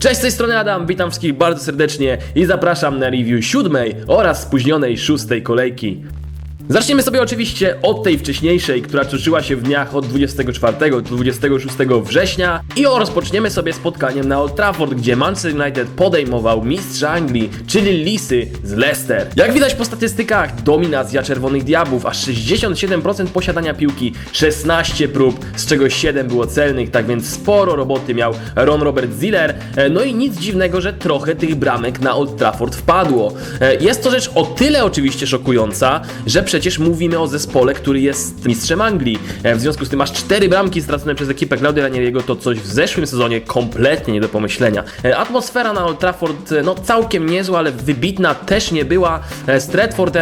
Cześć, z tej strony Adam, witam wszystkich bardzo serdecznie i zapraszam na review siódmej oraz spóźnionej szóstej kolejki. Zaczniemy sobie oczywiście od tej wcześniejszej, która toczyła się w dniach od 24 do 26 września i o, rozpoczniemy sobie spotkaniem na Old Trafford, gdzie Manchester United podejmował mistrza Anglii, czyli Lisy z Leicester. Jak widać po statystykach, dominacja Czerwonych Diabłów, aż 67% posiadania piłki, 16 prób, z czego 7 było celnych, tak więc sporo roboty miał Ron Robert Ziller, E, no i nic dziwnego, że trochę tych bramek na Old Trafford wpadło. E, Jest to rzecz o tyle oczywiście szokująca, że przecież mówimy o zespole, który jest mistrzem Anglii. E, W związku z tym aż 4 bramki stracone przez ekipę Claudia Ranieriego to coś w zeszłym sezonie kompletnie nie do pomyślenia. E, Atmosfera na Old Trafford e, no całkiem niezła, ale wybitna też nie była. Stratford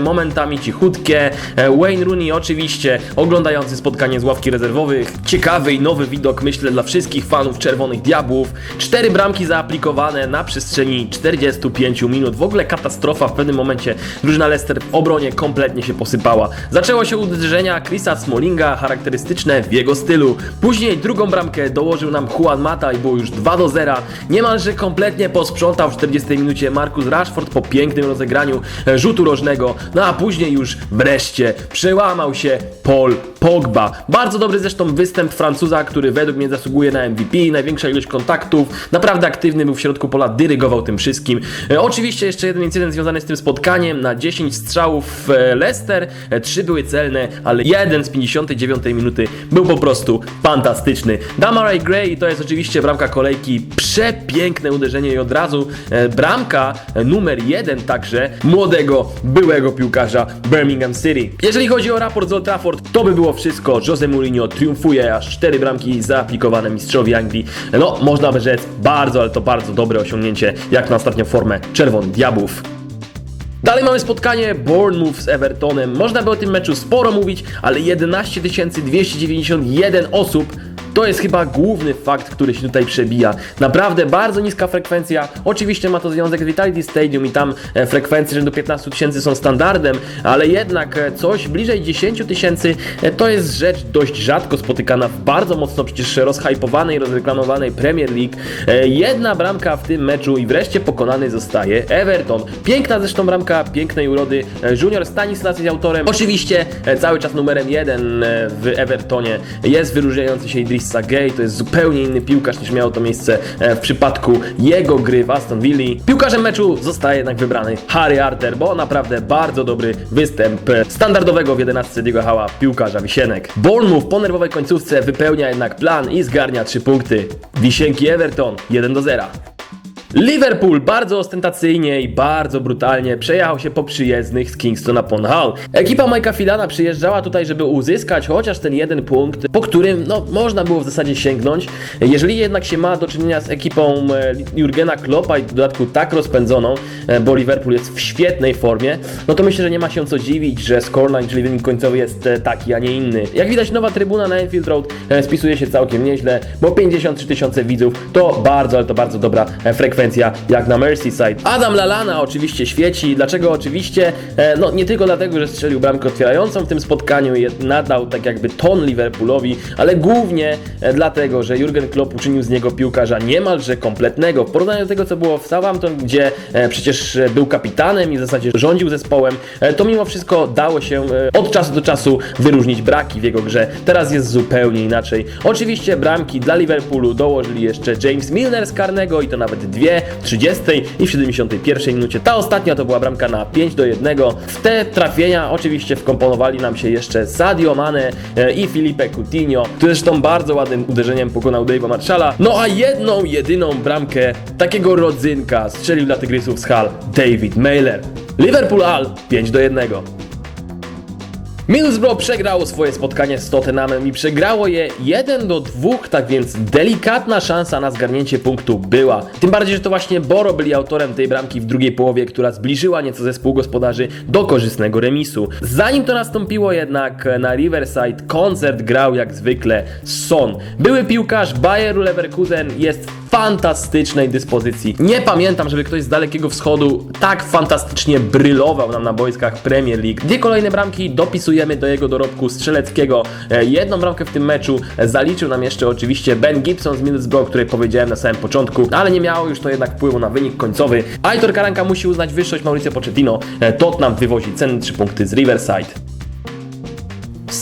momentami cichutkie. Wayne Rooney oczywiście oglądający spotkanie z ławki rezerwowych. Ciekawy i nowy widok myślę dla wszystkich fanów Czerwonych Diabłów. Cztery bramki zaaplikowane na przestrzeni 45 minut. W ogóle katastrofa w pewnym momencie. Drużyna Leicester w obronie kompletnie się posypała. Zaczęło się uderzenia Chrisa Smallinga, charakterystyczne w jego stylu. Później drugą bramkę dołożył nam Juan Mata i było już 2 do 0. Niemalże kompletnie posprzątał w 40 minucie Marcus Rashford po pięknym rozegraniu rzutu rożnego. No a później już wreszcie przełamał się Paul Pogba. Bardzo dobry zresztą występ Francuza, który według mnie zasługuje na MVP, największa ilość kontaktów, naprawdę aktywny był w środku pola, dyrygował tym wszystkim. E, oczywiście jeszcze jeden incydent związany z tym spotkaniem, na 10 strzałów e, Leicester, 3 były celne, ale jeden z 59 minuty był po prostu fantastyczny. Damarai Gray to jest oczywiście bramka kolejki, przepiękne uderzenie i od razu e, bramka e, numer jeden także młodego, byłego piłkarza Birmingham City. Jeżeli chodzi o raport z Old Trafford, to by było wszystko. Jose Mourinho triumfuje, aż 4 bramki zaaplikowane mistrzowi Anglii. No, można by rzec bardzo, ale to bardzo dobre osiągnięcie, jak na ostatnią formę Czerwonych Diabłów. Dalej mamy spotkanie Bournemouth z Evertonem. Można by o tym meczu sporo mówić, ale 11 291 osób to jest chyba główny fakt, który się tutaj przebija. Naprawdę bardzo niska frekwencja. Oczywiście ma to związek z Vitality Stadium i tam e, frekwencje rzędu 15 tysięcy są standardem, ale jednak e, coś bliżej 10 tysięcy e, to jest rzecz dość rzadko spotykana w bardzo mocno przecież rozhypowanej, rozreklamowanej Premier League. Jedna bramka w tym meczu i wreszcie pokonany zostaje Everton. Piękna zresztą bramka, pięknej urody. E, Junior Stanislas jest autorem. Oczywiście e, cały czas numerem jeden e, w Evertonie jest wyróżniający się Idrissa Gay. To jest zupełnie inny piłkarz niż miało to miejsce w przypadku jego gry w Aston Villa. Piłkarzem meczu zostaje jednak wybrany Harry Arter, bo naprawdę bardzo dobry występ standardowego w 11 Diego Hała piłkarza Wisienek. Bournemouth po nerwowej końcówce wypełnia jednak plan i zgarnia 3 punkty. Wisienki Everton 1 do 0. Liverpool bardzo ostentacyjnie i bardzo brutalnie przejechał się po przyjezdnych z Kingston upon Hull. Ekipa Mike'a Filana przyjeżdżała tutaj, żeby uzyskać chociaż ten jeden punkt, po którym no, można było w zasadzie sięgnąć. Jeżeli jednak się ma do czynienia z ekipą e, Jurgena Kloppa i w dodatku tak rozpędzoną, e, bo Liverpool jest w świetnej formie, no to myślę, że nie ma się co dziwić, że scoreline, czyli wynik końcowy jest e, taki, a nie inny. Jak widać nowa trybuna na Enfield Road spisuje się całkiem nieźle, bo 53 tysiące widzów to bardzo, ale to bardzo dobra e, jak na Merseyside. Adam Lalana oczywiście świeci. Dlaczego oczywiście? E, no nie tylko dlatego, że strzelił bramkę otwierającą w tym spotkaniu i nadał tak jakby ton Liverpoolowi, ale głównie e, dlatego, że Jurgen Klopp uczynił z niego piłkarza niemalże kompletnego. W porównaniu do tego, co było w Southampton, gdzie e, przecież był kapitanem i w zasadzie rządził zespołem, to mimo wszystko dało się od czasu do czasu wyróżnić braki w jego grze. Teraz jest zupełnie inaczej. Oczywiście bramki dla Liverpoolu dołożyli jeszcze James Milner z karnego i to nawet dwie, w 30 i w 71 minucie. Ta ostatnia to była bramka na 5 do 1. W te trafienia oczywiście wkomponowali nam się jeszcze Sadio Mane e, i Filipe Coutinho, który zresztą bardzo ładnym uderzeniem pokonał Dave'a Marshalla. No a jedną, jedyną bramkę takiego rodzynka strzelił dla Tygrysów z Hull David Mailer. Liverpool Hull 5 do 1. Middlesbrough przegrało swoje spotkanie z Tottenhamem i przegrało je 1 do 2, tak więc delikatna szansa na zgarnięcie punktu była. Tym bardziej, że to właśnie Boro byli autorem tej bramki w drugiej połowie, która zbliżyła nieco zespół gospodarzy do korzystnego remisu. Zanim to nastąpiło jednak na Riverside koncert grał jak zwykle Son. Były piłkarz Bayeru Leverkusen jest fantastycznej dyspozycji. Nie pamiętam, żeby ktoś z Dalekiego Wschodu tak fantastycznie brylował nam na boiskach Premier League. Dwie kolejne bramki dopisujemy do jego dorobku strzeleckiego. E, Jedną bramkę w tym meczu zaliczył nam jeszcze oczywiście Ben Gibson z Middlesbrough, której powiedziałem na samym początku, ale nie miało już to jednak wpływu na wynik końcowy. Aitor Karanka musi uznać wyższość Mauricio Pochettino. E, Tottenham wywozi cenne 3 punkty z Riverside.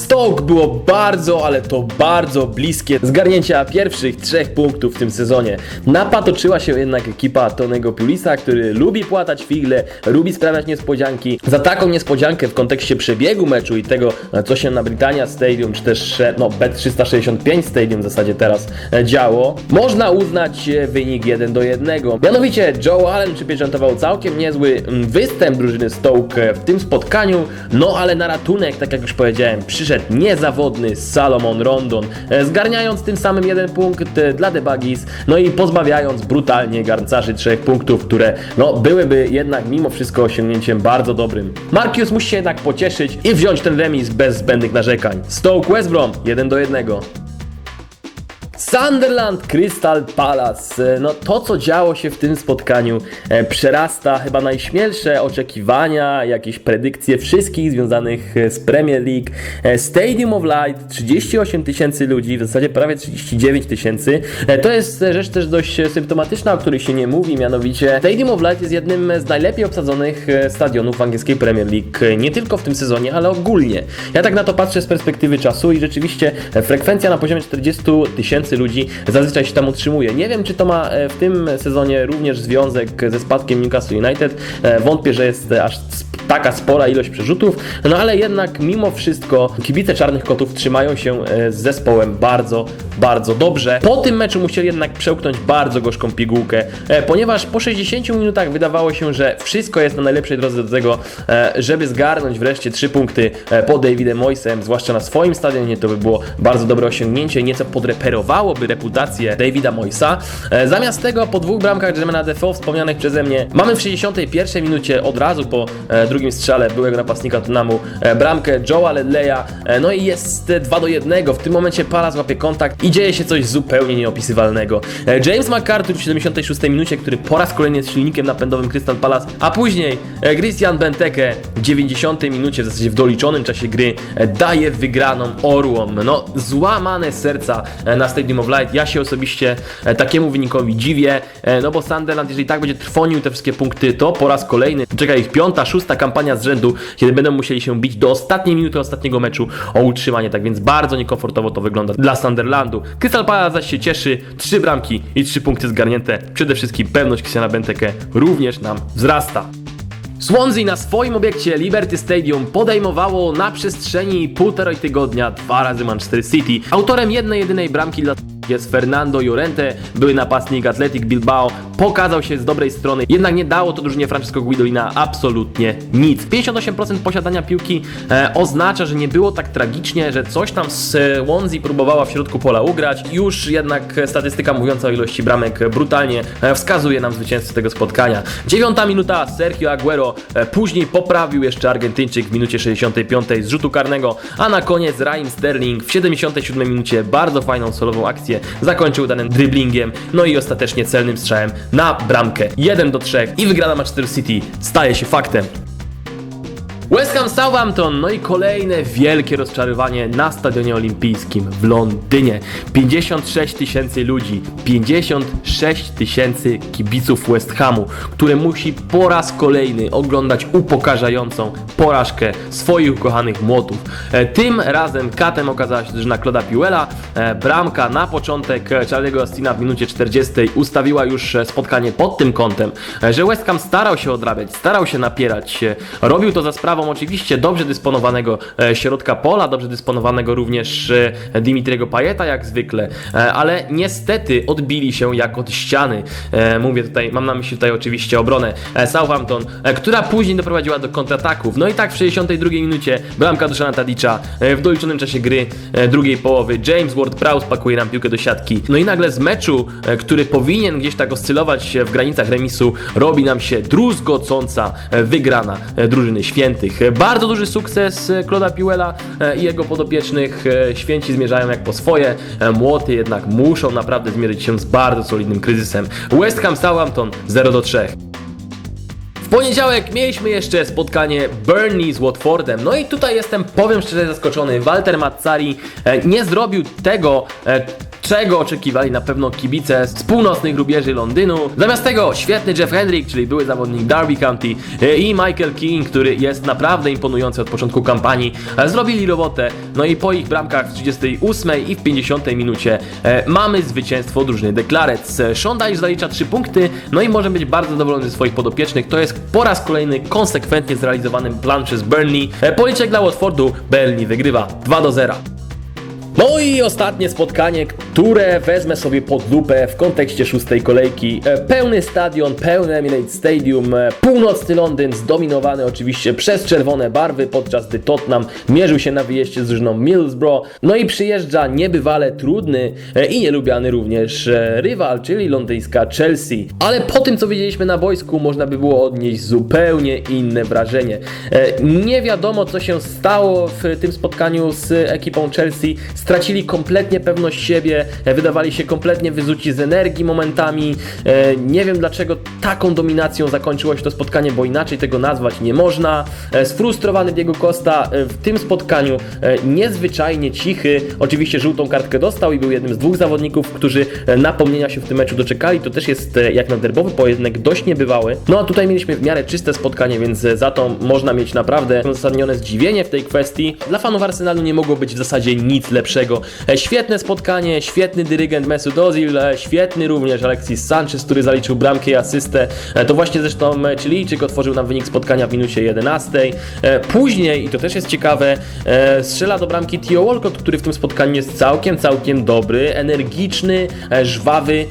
Stoke było bardzo, ale to bardzo bliskie zgarnięcia pierwszych trzech punktów w tym sezonie. Napatoczyła się jednak ekipa Tonego Pulisa, który lubi płatać figle, lubi sprawiać niespodzianki. Za taką niespodziankę w kontekście przebiegu meczu i tego, co się na Britannia Stadium, czy też no, Bet365 Stadium w zasadzie teraz e, działo, można uznać e, wynik 1 do 1. Mianowicie Joe Allen przypieczętował całkiem niezły mm, występ drużyny Stoke w tym spotkaniu, no ale na ratunek, tak jak już powiedziałem, przyszedł niezawodny Salomon Rondon, e, zgarniając tym samym jeden punkt e, dla The Buggies, no i pozbawiając brutalnie garncarzy trzech punktów, które no byłyby jednak mimo wszystko osiągnięciem bardzo dobrym. Markius musi się jednak pocieszyć i wziąć ten remis bez zbędnych narzekań. Stoke West Brom 1 do 1. Sunderland Crystal Palace. E, No to, co działo się w tym spotkaniu, e, przerasta chyba najśmielsze oczekiwania, jakieś predykcje wszystkich związanych e, z Premier League. Stadium of Light, 38 tysięcy ludzi, w zasadzie prawie 39 tysięcy. To jest rzecz też dość symptomatyczna, o której się nie mówi, mianowicie Stadium of Light jest jednym z najlepiej obsadzonych stadionów w angielskiej Premier League. Nie tylko w tym sezonie, ale ogólnie. Ja tak na to patrzę z perspektywy czasu i rzeczywiście frekwencja na poziomie 40 tysięcy ludzi zazwyczaj się tam utrzymuje. Nie wiem, czy to ma e, w tym sezonie również związek ze spadkiem Newcastle United. E, Wątpię, że jest e, aż taka spora ilość przerzutów, no ale jednak mimo wszystko kibice Czarnych Kotów trzymają się e, z zespołem bardzo, bardzo dobrze. Po tym meczu musieli jednak przełknąć bardzo gorzką pigułkę, e, ponieważ po 60 minutach wydawało się, że wszystko jest na najlepszej drodze do tego, e, żeby zgarnąć wreszcie 3 punkty po Davidem Moisem, zwłaszcza na swoim stadionie to by było bardzo dobre osiągnięcie, nieco podreperowałoby reputację Davida Moisa. Zamiast tego po dwóch bramkach Jermaina Defoe wspomnianych przeze mnie mamy w 61 minucie od razu po e, drugim strzale byłego napastnika Tottenhamu e, bramkę Joe'a Ledleya, e, no i jest e, 2 do 1. W tym momencie Palace łapie kontakt i dzieje się coś zupełnie nieopisywalnego. E, James McCarthy w 76 minucie, który po raz kolejny jest silnikiem napędowym Crystal Palace, a później Christian Benteke w 90 minucie, w zasadzie w doliczonym czasie gry, daje wygraną Orłom. No, złamane serca na Stadium of Light. Ja się osobiście takiemu wynikowi dziwię, no bo Sunderland, jeżeli tak będzie trwonił te wszystkie punkty, to po raz kolejny czeka ich piąta, szósta kampania z rzędu, kiedy będą musieli się bić do ostatniej minuty ostatniego meczu o utrzymanie, tak więc bardzo niekomfortowo to wygląda dla Sunderlandu. Crystal Palace zaś się cieszy, trzy bramki i trzy punkty zgarnięte. Przede wszystkim pewność Christiana Benteke również nam wzrasta. Swansea na swoim obiekcie Liberty Stadium podejmowało na przestrzeni półtorej tygodnia dwa razy Manchester City. Autorem jednej jedynej bramki dla jest Fernando Llorente, były napastnik Athletic Bilbao, pokazał się z dobrej strony, jednak nie dało to drużynie Francesco Guidolina absolutnie nic. 58% posiadania piłki e, oznacza, że nie było tak tragicznie, że coś tam z e, Swansea próbowała w środku pola ugrać. Już jednak statystyka mówiąca o ilości bramek brutalnie e, wskazuje nam zwycięzcę tego spotkania. Dziewiąta minuta Sergio Aguero, e, później poprawił jeszcze Argentyńczyk w minucie 65 z rzutu karnego, a na koniec Raheem Sterling w 77 minucie bardzo fajną solową akcję zakończył danym driblingiem, no i ostatecznie celnym strzałem na bramkę 1 do 3 i wygrana Manchester City staje się faktem. West Ham Southampton, no i kolejne wielkie rozczarowanie na Stadionie Olimpijskim w Londynie. 56 tysięcy ludzi, 56 tysięcy kibiców West Hamu, które musi po raz kolejny oglądać upokarzającą porażkę swoich ukochanych młotów. E, Tym razem katem okazała się drużyna Claude'a Piuela. E, Bramka na początek Charlie'ego Austina w minucie 40 ustawiła już e, spotkanie pod tym kątem, e, że West Ham starał się odrabiać, starał się napierać. e, Robił to za sprawą oczywiście dobrze dysponowanego e, środka pola, dobrze dysponowanego również e, Dimitriego Pajeta jak zwykle, e, ale niestety odbili się jak od ściany. Mówię tutaj, mam na myśli tutaj oczywiście obronę Southampton, która później doprowadziła do kontrataków. No i tak w 62 minucie bramka Duszana Tadicza w doliczonym czasie gry drugiej połowy. James Ward-Prowse pakuje nam piłkę do siatki. No i nagle z meczu, który powinien gdzieś tak oscylować w granicach remisu, robi nam się druzgocąca wygrana drużyny świętych. Bardzo duży sukces e, Claude'a Piuela e, i jego podopiecznych. E, Święci zmierzają jak po swoje. Młoty jednak muszą naprawdę zmierzyć się z bardzo solidnym kryzysem. West Ham Southampton 0 do 3. W poniedziałek mieliśmy jeszcze spotkanie Burnley z Watfordem. No i tutaj jestem, powiem szczerze, zaskoczony. Walter Mazzari nie zrobił tego, czego oczekiwali na pewno kibice z północnych rubieży Londynu. Zamiast tego świetny Jeff Hendrick, czyli były zawodnik Derby County e, i Michael King, który jest naprawdę imponujący od początku kampanii, e, zrobili robotę. No i po ich bramkach w 38 i w 50 minucie e, mamy zwycięstwo drużyny Deklarec. Dyche zalicza 3 punkty, no i może być bardzo zadowolony ze swoich podopiecznych. To jest po raz kolejny konsekwentnie zrealizowany plan przez Burnley. Policzek dla Watfordu, Burnley wygrywa 2 do 0. No i ostatnie spotkanie, które wezmę sobie pod lupę w kontekście szóstej kolejki. E, Pełny stadion, pełny Emirates Stadium, e, północny Londyn zdominowany oczywiście przez czerwone barwy, podczas gdy Tottenham mierzył się na wyjeździe z drużyną Middlesbrough. No i przyjeżdża niebywale trudny e, i nielubiany również rywal, czyli londyńska Chelsea. Ale po tym, co widzieliśmy na boisku, można by było odnieść zupełnie inne wrażenie. Nie wiadomo, co się stało w tym spotkaniu z ekipą Chelsea. Stracili kompletnie pewność siebie, wydawali się kompletnie wyzuci z energii momentami. E, Nie wiem dlaczego taką dominacją zakończyło się to spotkanie, bo inaczej tego nazwać nie można. E, Sfrustrowany Diego Costa e, w tym spotkaniu e, niezwyczajnie cichy. Oczywiście żółtą kartkę dostał i był jednym z dwóch zawodników, którzy e, napomnienia się w tym meczu doczekali. To też jest e, jak na derbowy pojedynek dość niebywały. No a tutaj mieliśmy w miarę czyste spotkanie, więc e, za to można mieć naprawdę uzasadnione zdziwienie w tej kwestii. Dla fanów Arsenalu nie mogło być w zasadzie nic lepszego. E, Świetne spotkanie, świetny dyrygent Mesut Ozil, e, świetny również Alexis Sanchez, który zaliczył bramkę i asystę. E, To właśnie zresztą Chilijczyk otworzył nam wynik spotkania w minucie 11. E, Później, i to też jest ciekawe, strzela do bramki Theo Walcott, który w tym spotkaniu jest całkiem, całkiem dobry, energiczny, żwawy.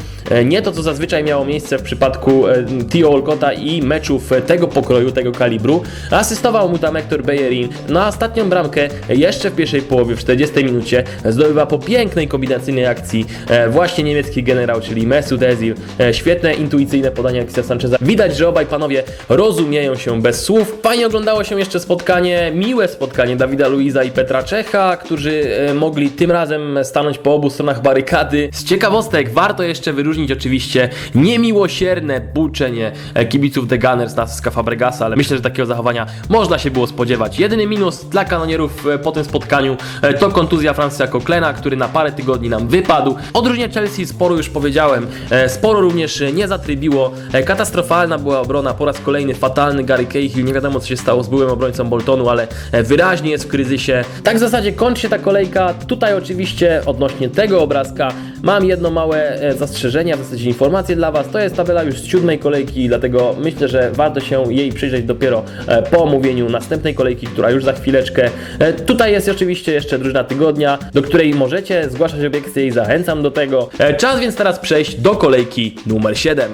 Nie to, co zazwyczaj miało miejsce w przypadku Theo Walcotta i meczów tego pokroju, tego kalibru. Asystował mu tam Hector Bellerin. Na ostatnią bramkę jeszcze w pierwszej połowie, w 40 minucie, zdobywa po pięknej kombinacyjnej akcji e, właśnie niemiecki generał, czyli Mesut Özil. E, Świetne, intuicyjne podanie Alexisa Sancheza. Widać, że obaj panowie rozumieją się bez słów. Fajnie oglądało się jeszcze spotkanie, miłe spotkanie Dawida Luiza i Petra Czecha, którzy e, mogli tym razem stanąć po obu stronach barykady. Z ciekawostek warto jeszcze wyróżnić oczywiście niemiłosierne buczenie kibiców The Gunners na Ska Fabregasa, ale myślę, że takiego zachowania można się było spodziewać. Jedyny minus dla kanonierów po tym spotkaniu to kontuzja Francisa Cochlena, który na parę tygodni nam wypadł. Chelsea sporo już powiedziałem, e, sporo również e, nie zatrybiło. E, Katastrofalna była obrona, po raz kolejny fatalny Gary Cahill, nie wiadomo co się stało z byłym obrońcą Boltonu, ale wyraźnie jest w kryzysie. Tak w zasadzie kończy się ta kolejka. Tutaj oczywiście odnośnie tego obrazka mam jedno małe zastrzeżenie, w zasadzie informacje dla Was. To jest tabela już z siódmej kolejki, dlatego myślę, że warto się jej przyjrzeć dopiero po omówieniu następnej kolejki, która już za chwileczkę. Tutaj jest oczywiście jeszcze drużyna tygodnia, do której możecie zgłaszać obiekcje zachęcam do tego. E, Czas więc teraz przejść do kolejki numer 7.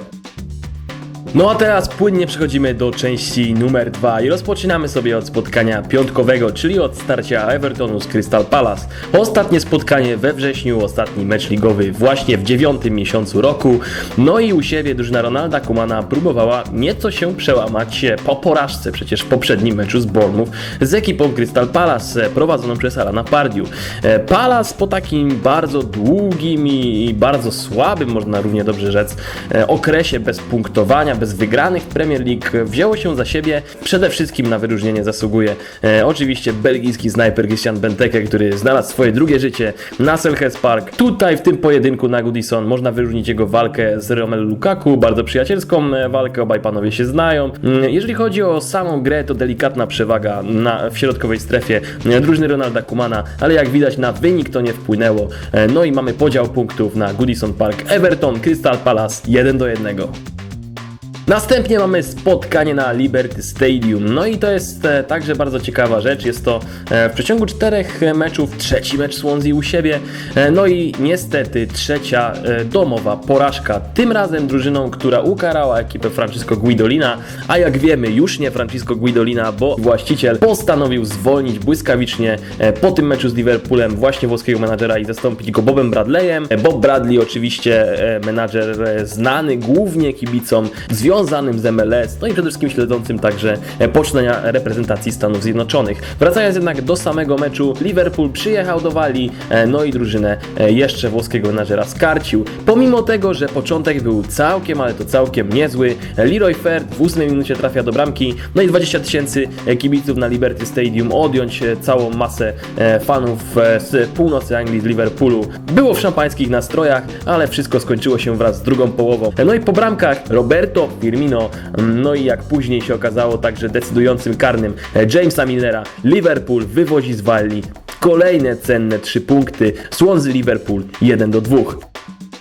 No a teraz płynnie przechodzimy do części numer 2 i rozpoczynamy sobie od spotkania piątkowego, czyli od starcia Evertonu z Crystal Palace. Ostatnie spotkanie we wrześniu, ostatni mecz ligowy właśnie w dziewiątym miesiącu roku. No i u siebie drużyna Ronalda Kumana próbowała nieco się przełamać po porażce przecież w poprzednim meczu z Bournemouth z ekipą Crystal Palace prowadzoną przez Alana Pardiu. E, Palace po takim bardzo długim i bardzo słabym, można równie dobrze rzec, e, okresie bez punktowania, bez wygranych Premier League wzięło się za siebie. Przede wszystkim na wyróżnienie zasługuje e, oczywiście belgijski snajper Christian Benteke, który znalazł swoje drugie życie na Selhurst Park. Tutaj w tym pojedynku na Goodison można wyróżnić jego walkę z Romelu Lukaku, bardzo przyjacielską e, walkę, obaj panowie się znają. Mm, Jeżeli chodzi o samą grę, to delikatna przewaga na, w środkowej strefie e, drużyny Ronalda Kumana, ale jak widać na wynik to nie wpłynęło. E, No i mamy podział punktów na Goodison Park. Everton, Crystal Palace 1 do 1. Następnie mamy spotkanie na Liberty Stadium. No i to jest e, także bardzo ciekawa rzecz. Jest to e, w przeciągu czterech meczów trzeci mecz Swansea u siebie. E, no i niestety trzecia domowa porażka. Tym razem drużyną, która ukarała ekipę Francisco Guidolina, a jak wiemy już nie Francisco Guidolina, bo właściciel postanowił zwolnić błyskawicznie po tym meczu z Liverpoolem właśnie włoskiego menadżera i zastąpić go Bobem Bradleyem. Bob Bradley oczywiście menadżer znany głównie kibicom związku związanym z MLS, no i przede wszystkim śledzącym także e, poczynania reprezentacji Stanów Zjednoczonych. Wracając jednak do samego meczu, Liverpool przyjechał do Walii, e, no i drużynę e, jeszcze włoskiego menadżera skarcił. Pomimo tego, że początek był całkiem, ale to całkiem niezły, Leroy Fer w 8 minucie trafia do bramki, no i 20 tysięcy kibiców na Liberty Stadium odjąć całą masę fanów z północy Anglii, z Liverpoolu. Było w szampańskich nastrojach, ale wszystko skończyło się wraz z drugą połową. No i po bramkach Roberto Firmino, no i jak później się okazało, także decydującym karnym e, Jamesa Millera, Liverpool wywozi z Walii kolejne cenne 3 punkty. Swansea Liverpool 1 do 2.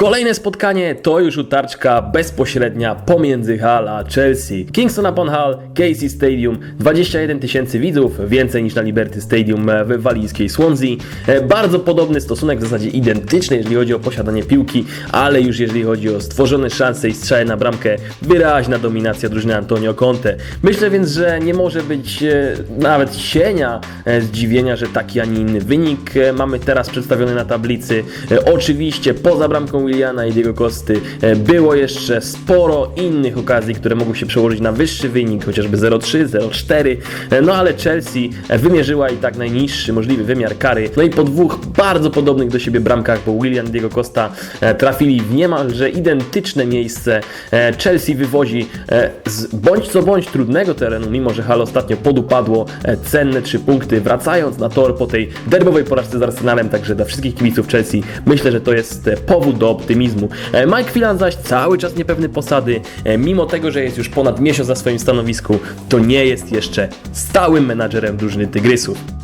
Kolejne spotkanie to już utarczka bezpośrednia pomiędzy Hull a Chelsea. Kingston upon Hull, Casey Stadium, 21 tysięcy widzów, więcej niż na Liberty Stadium w walijskiej Swansea. E, Bardzo podobny stosunek, w zasadzie identyczny, jeżeli chodzi o posiadanie piłki, ale już jeżeli chodzi o stworzone szanse i strzały na bramkę, wyraźna dominacja drużyny Antonio Conte. Myślę więc, że nie może być e, nawet cienia e, zdziwienia, że taki, a nie inny wynik e, mamy teraz przedstawiony na tablicy. E, Oczywiście poza bramką Williana i Diego Costy e, było jeszcze sporo innych okazji, które mogły się przełożyć na wyższy wynik, chociażby 0-3, 0-4, e, no ale Chelsea e, wymierzyła i tak najniższy możliwy wymiar kary. No i po dwóch bardzo podobnych do siebie bramkach, bo Willian i Diego Costa trafili w niemalże identyczne miejsce. Chelsea wywozi z bądź co bądź trudnego terenu, mimo że Hal ostatnio podupadło cenne trzy punkty, wracając na tor po tej derbowej porażce z Arsenalem, także dla wszystkich kibiców Chelsea myślę, że to jest powód do optymizmu. E, Mike Phelan zaś cały czas niepewny posady, e, mimo tego, że jest już ponad miesiąc na swoim stanowisku, to nie jest jeszcze stałym menadżerem drużyny Tygrysów.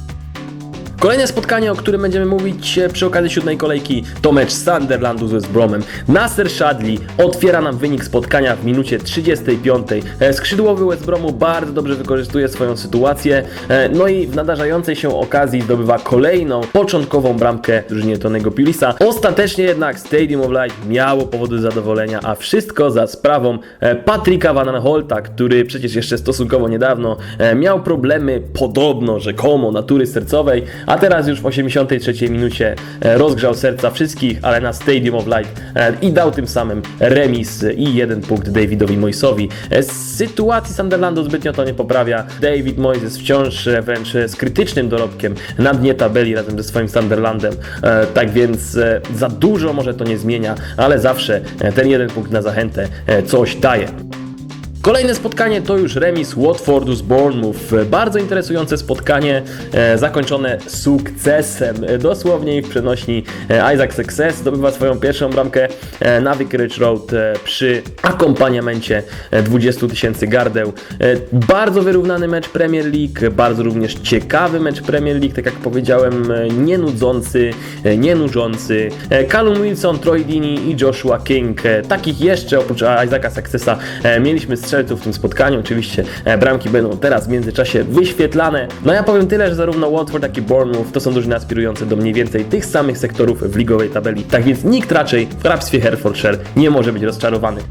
Kolejne spotkanie, o którym będziemy mówić e, przy okazji siódmej kolejki, to mecz Sunderlandu z West Bromem. Nasser Shadley otwiera nam wynik spotkania w minucie 35. E, Skrzydłowy West Bromu bardzo dobrze wykorzystuje swoją sytuację, e, no i w nadarzającej się okazji zdobywa kolejną początkową bramkę drużynie Tonego Pulisa. Ostatecznie jednak Stadium of Light miało powody do zadowolenia, a wszystko za sprawą Patryka Van Aanholta, który przecież jeszcze stosunkowo niedawno miał problemy podobno, rzekomo, natury sercowej, a teraz już w 83 minucie e, rozgrzał serca wszystkich, ale na Stadium of Light e, i dał tym samym remis i jeden punkt Davidowi Moisowi. E, Sytuacji Sunderlandu zbytnio to nie poprawia. David Moyes jest wciąż wręcz z krytycznym dorobkiem na dnie tabeli razem ze swoim Sunderlandem, tak więc za dużo może to nie zmienia, ale zawsze ten jeden punkt na zachętę coś daje. Kolejne spotkanie to już remis Watfordu z Bournemouth. Bardzo interesujące spotkanie, e, zakończone sukcesem. Dosłownie w przenośni e, Isaac Success zdobywa swoją pierwszą bramkę e, na Vicarage Road przy akompaniamencie e, 20 tysięcy gardeł. Bardzo wyrównany mecz Premier League, bardzo również ciekawy mecz Premier League, tak jak powiedziałem, nie nudzący, nie nużący. Callum Wilson, Troy Deeney i Joshua King. Takich jeszcze oprócz Isaaca Successa mieliśmy strzelców w tym spotkaniu. Oczywiście e, bramki będą teraz w międzyczasie wyświetlane. No ja powiem tyle, że zarówno Watford, jak i Bournemouth to są drużyny aspirujące do mniej więcej tych samych sektorów w ligowej tabeli. Tak więc nikt raczej w hrabstwie Herefordshire nie może być rozczarowany.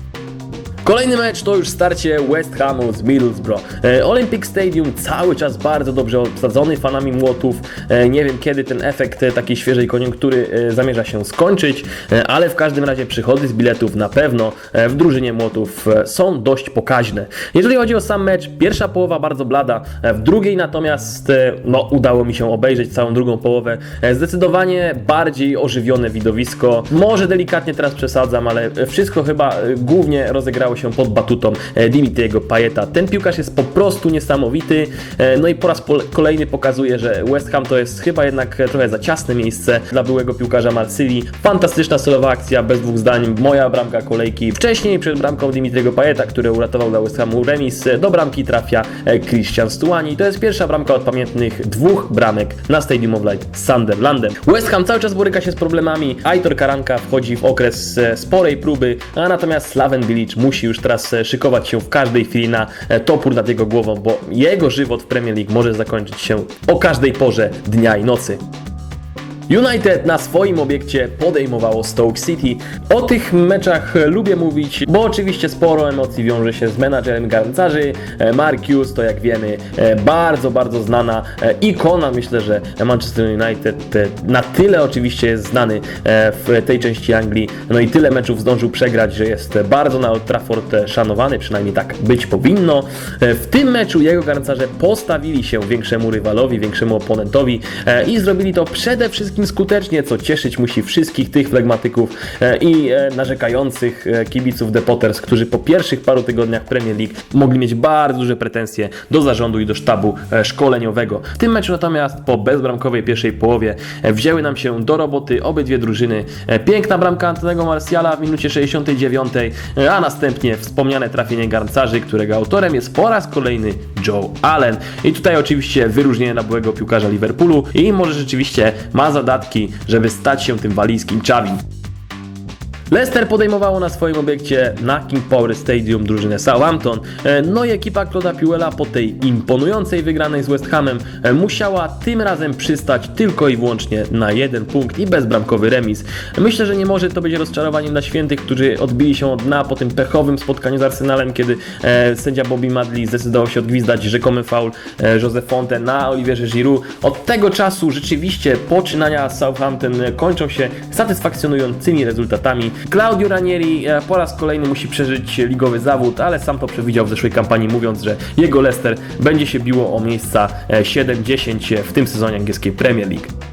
Kolejny mecz to już starcie West Hamu z Middlesbrough. E, Olympic Stadium cały czas bardzo dobrze obsadzony fanami młotów. E, nie wiem kiedy ten efekt e, takiej świeżej koniunktury zamierza się skończyć, ale w każdym razie przychody z biletów na pewno w drużynie młotów są dość pokaźne. Jeżeli chodzi o sam mecz, pierwsza połowa bardzo blada, w drugiej natomiast no, udało mi się obejrzeć całą drugą połowę. Zdecydowanie bardziej ożywione widowisko. Może delikatnie teraz przesadzam, ale wszystko chyba głównie rozegrało się pod batutą e, Dimitriego Payeta. Ten piłkarz jest po prostu niesamowity. e, No i po raz kolejny pokazuje, że West Ham to jest chyba jednak e, trochę za ciasne miejsce dla byłego piłkarza Marsylii. Fantastyczna solowa akcja, bez dwóch zdań. Moja bramka kolejki. Wcześniej przed bramką Dimitriego Payeta, który uratował dla West Hamu remis, do bramki trafia Christian Stuani. To jest pierwsza bramka od pamiętnych dwóch bramek na Stadium of Light z Sunderlandem. West Ham cały czas boryka się z problemami. Aitor Karanka wchodzi w okres sporej próby, a natomiast Slaven Bilic musi już teraz e, szykować się w każdej chwili na e, topór nad jego głową, bo jego żywot w Premier League może zakończyć się o każdej porze dnia i nocy. United na swoim obiekcie podejmowało Stoke City. O tych meczach lubię mówić, bo oczywiście sporo emocji wiąże się z menadżerem garncarzy. E, Mark Hughes to jak wiemy e, bardzo, bardzo znana e, ikona. Myślę, że Manchester United na tyle oczywiście jest znany w tej części Anglii, no i tyle meczów zdążył przegrać, że jest bardzo na Old Trafford szanowany, przynajmniej tak być powinno. W tym meczu jego garncarze postawili się większemu rywalowi, większemu oponentowi i zrobili to przede wszystkim skutecznie, co cieszyć musi wszystkich tych flegmatyków e, i e, narzekających e, kibiców The Potters, którzy po pierwszych paru tygodniach Premier League mogli mieć bardzo duże pretensje do zarządu i do sztabu szkoleniowego. W tym meczu natomiast po bezbramkowej pierwszej połowie wzięły nam się do roboty obydwie drużyny. Piękna bramka Antonego Marciala w minucie 69, e, a następnie wspomniane trafienie garncarzy, którego autorem jest po raz kolejny Joe Allen. I tutaj oczywiście wyróżnienie dla byłego piłkarza Liverpoolu i może rzeczywiście ma żeby stać się tym walijskim Czawim. Leicester podejmowało na swoim obiekcie na King Power Stadium drużynę Southampton. E, No i ekipa Claude'a Puela po tej imponującej wygranej z West Hamem e, musiała tym razem przystać tylko i wyłącznie na jeden punkt i bezbramkowy remis. Myślę, że nie może to być rozczarowaniem dla świętych, którzy odbili się od dna po tym pechowym spotkaniu z Arsenalem, kiedy e, sędzia Bobby Madley zdecydował się odgwizdać rzekomy faul Jose Fonte na Olivierze Giroud. Od tego czasu rzeczywiście poczynania Southampton kończą się satysfakcjonującymi rezultatami. Claudio Ranieri e, po raz kolejny musi przeżyć ligowy zawód, ale sam to przewidział w zeszłej kampanii, mówiąc, że jego Leicester będzie się biło o miejsca e, 7-10 w tym sezonie angielskiej Premier League.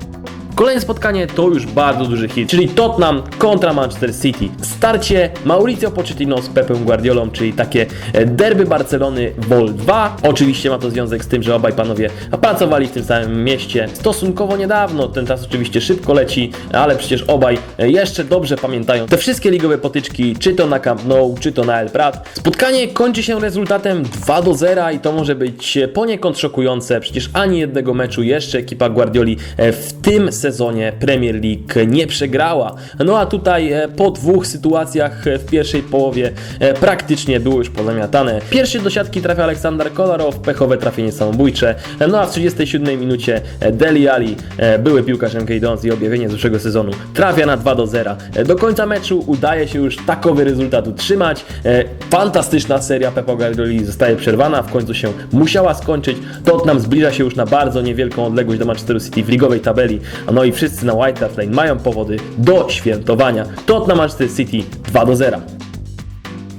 Kolejne spotkanie to już bardzo duży hit, czyli Tottenham kontra Manchester City. Starcie Mauricio Pochettino z Pepem Guardiolą, czyli takie e, derby Barcelony Vol 2. Oczywiście ma to związek z tym, że obaj panowie pracowali w tym samym mieście stosunkowo niedawno. Ten czas oczywiście szybko leci, ale przecież obaj e, jeszcze dobrze pamiętają te wszystkie ligowe potyczki, czy to na Camp Nou, czy to na El Prat. Spotkanie kończy się rezultatem 2 do 0 i to może być e, poniekąd szokujące. Przecież ani jednego meczu jeszcze ekipa Guardioli w tym sezonie Premier League nie przegrała. No a tutaj e, po dwóch sytuacjach e, w pierwszej połowie e, praktycznie było już pozamiatane. Pierwszy do siatki trafia Aleksander Kolarow, pechowe trafienie samobójcze. No a w 37 minucie Deli Ali, były piłkarz MK Dons i objawienie z zeszłego sezonu, trafia na 2 do 0. E, Do końca meczu udaje się już takowy rezultat utrzymać. Fantastyczna seria Pepa Guardioli zostaje przerwana, w końcu się musiała skończyć. Tottenham zbliża się już na bardzo niewielką odległość do Manchesteru City w ligowej tabeli. No i wszyscy na White Hart Lane mają powody do świętowania. Tottenham Manchester City 2 do 0.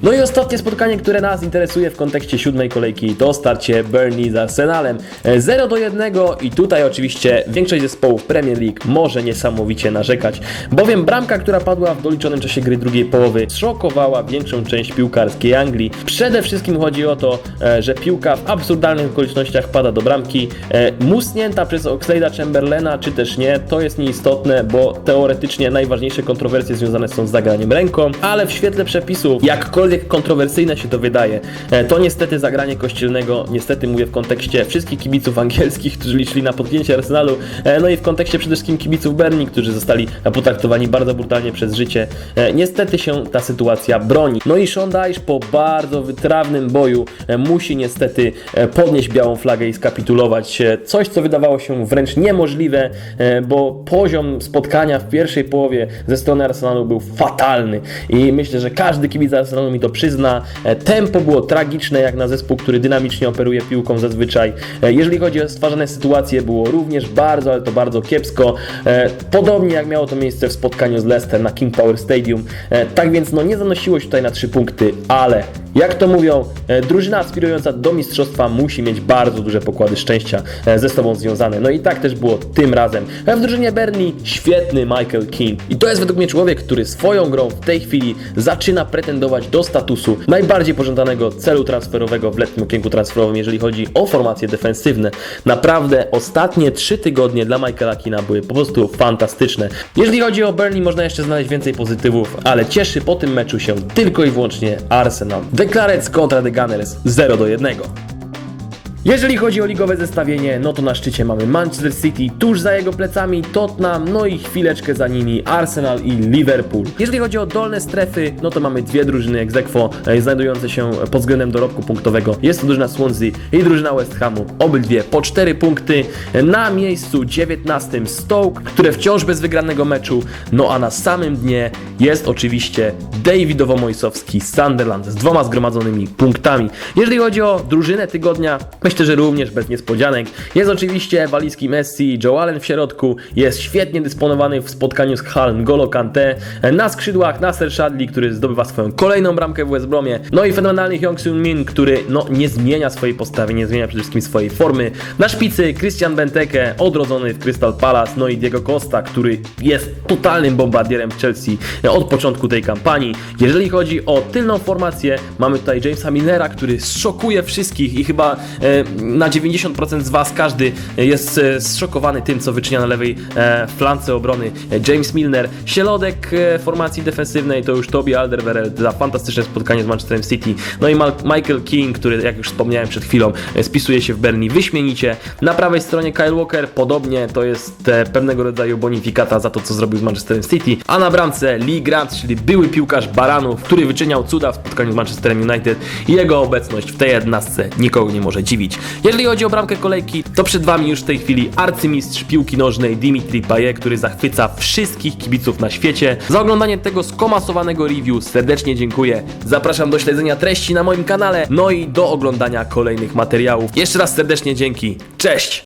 No i ostatnie spotkanie, które nas interesuje w kontekście siódmej kolejki, to starcie Burnley z Arsenalem. E, 0 do 1 i tutaj oczywiście większość zespołów Premier League może niesamowicie narzekać, bowiem bramka, która padła w doliczonym czasie gry drugiej połowy, szokowała większą część piłkarskiej Anglii. Przede wszystkim chodzi o to, e, że piłka w absurdalnych okolicznościach pada do bramki, e, musnięta przez Oxlade'a Chamberlaina, czy też nie, to jest nieistotne, bo teoretycznie najważniejsze kontrowersje związane są z zagraniem ręką, ale w świetle przepisów, jakkolwiek kontrowersyjne się to wydaje, e, to niestety zagranie kościelnego, niestety mówię w kontekście wszystkich kibiców angielskich, którzy liczyli na podjęcie Arsenalu, e, no i w kontekście przede wszystkim kibiców Berni, którzy zostali potraktowani bardzo brutalnie przez życie. E, Niestety się ta sytuacja broni. No i Sean Dyche po bardzo wytrawnym boju musi niestety podnieść białą flagę i skapitulować. Coś, co wydawało się wręcz niemożliwe, bo poziom spotkania w pierwszej połowie ze strony Arsenalu był fatalny i myślę, że każdy kibic Arsenalu mi to przyzna. E, Tempo było tragiczne jak na zespół, który dynamicznie operuje piłką zazwyczaj. E, Jeżeli chodzi o stwarzane sytuacje, było również bardzo, ale to bardzo kiepsko. E, Podobnie jak miało to miejsce w spotkaniu z Leicester na King Power Stadium. Tak więc no nie zanosiło się tutaj na trzy punkty, ale jak to mówią, drużyna aspirująca do mistrzostwa musi mieć bardzo duże pokłady szczęścia ze sobą związane. No i tak też było tym razem. W drużynie Berni świetny Michael Keane. I to jest według mnie człowiek, który swoją grą w tej chwili zaczyna pretendować do statusu najbardziej pożądanego celu transferowego w letnim okienku transferowym, jeżeli chodzi o formacje defensywne. Naprawdę ostatnie trzy tygodnie dla Michaela Keana były po prostu fantastyczne. Jeżeli chodzi o Burnley, można jeszcze znaleźć więcej pozytywów, ale cieszy po tym meczu się tylko i wyłącznie Arsenal. The Clarets kontra The Gunners 0 do 1. Jeżeli chodzi o ligowe zestawienie, no to na szczycie mamy Manchester City, tuż za jego plecami Tottenham, no i chwileczkę za nimi Arsenal i Liverpool. Jeżeli chodzi o dolne strefy, no to mamy dwie drużyny ex aequo, e, znajdujące się pod względem dorobku punktowego. Jest to drużyna Swansea i drużyna West Hamu, obydwie po 4 punkty. Na miejscu 19 Stoke, które wciąż bez wygranego meczu, no a na samym dnie jest oczywiście Davidowo-Moisowski Sunderland z dwoma zgromadzonymi punktami. Jeżeli chodzi o drużynę tygodnia, myślę, że również bez niespodzianek. Jest oczywiście walijski Messi, Joe Allen w środku, jest świetnie dysponowany w spotkaniu z Hull N'Golo Kante, na skrzydłach Nasser Shadli, który zdobywa swoją kolejną bramkę w West Bromie, no i fenomenalny Hyung Sun Min, który no nie zmienia swojej postawy, nie zmienia przede wszystkim swojej formy. Na szpicy Christian Benteke, odrodzony w Crystal Palace, no i Diego Costa, który jest totalnym bombardierem w Chelsea od początku tej kampanii. Jeżeli chodzi o tylną formację, mamy tutaj Jamesa Millera, który szokuje wszystkich i chyba e, na 90% z Was każdy jest e, zszokowany tym, co wyczynia na lewej e, flance obrony e, James Milner. Środek formacji defensywnej to już Toby Alderweireld za fantastyczne spotkanie z Manchesterem City. No i Michael King, który jak już wspomniałem przed chwilą, spisuje się w Berni wyśmienicie. Na prawej stronie Kyle Walker, podobnie to jest pewnego rodzaju bonifikata za to, co zrobił z Manchesterem City. A na bramce Lee Grant, czyli były piłkarz Baranów, który wyczyniał cuda w spotkaniu z Manchesterem United jego obecność w tej jednastce nikogo nie może dziwić. Jeżeli chodzi o bramkę kolejki, to przed Wami już w tej chwili arcymistrz piłki nożnej Dimitri Payet, który zachwyca wszystkich kibiców na świecie. Za oglądanie tego skomasowanego review serdecznie dziękuję. Zapraszam do śledzenia treści na moim kanale, no i do oglądania kolejnych materiałów. Jeszcze raz serdecznie dzięki. Cześć!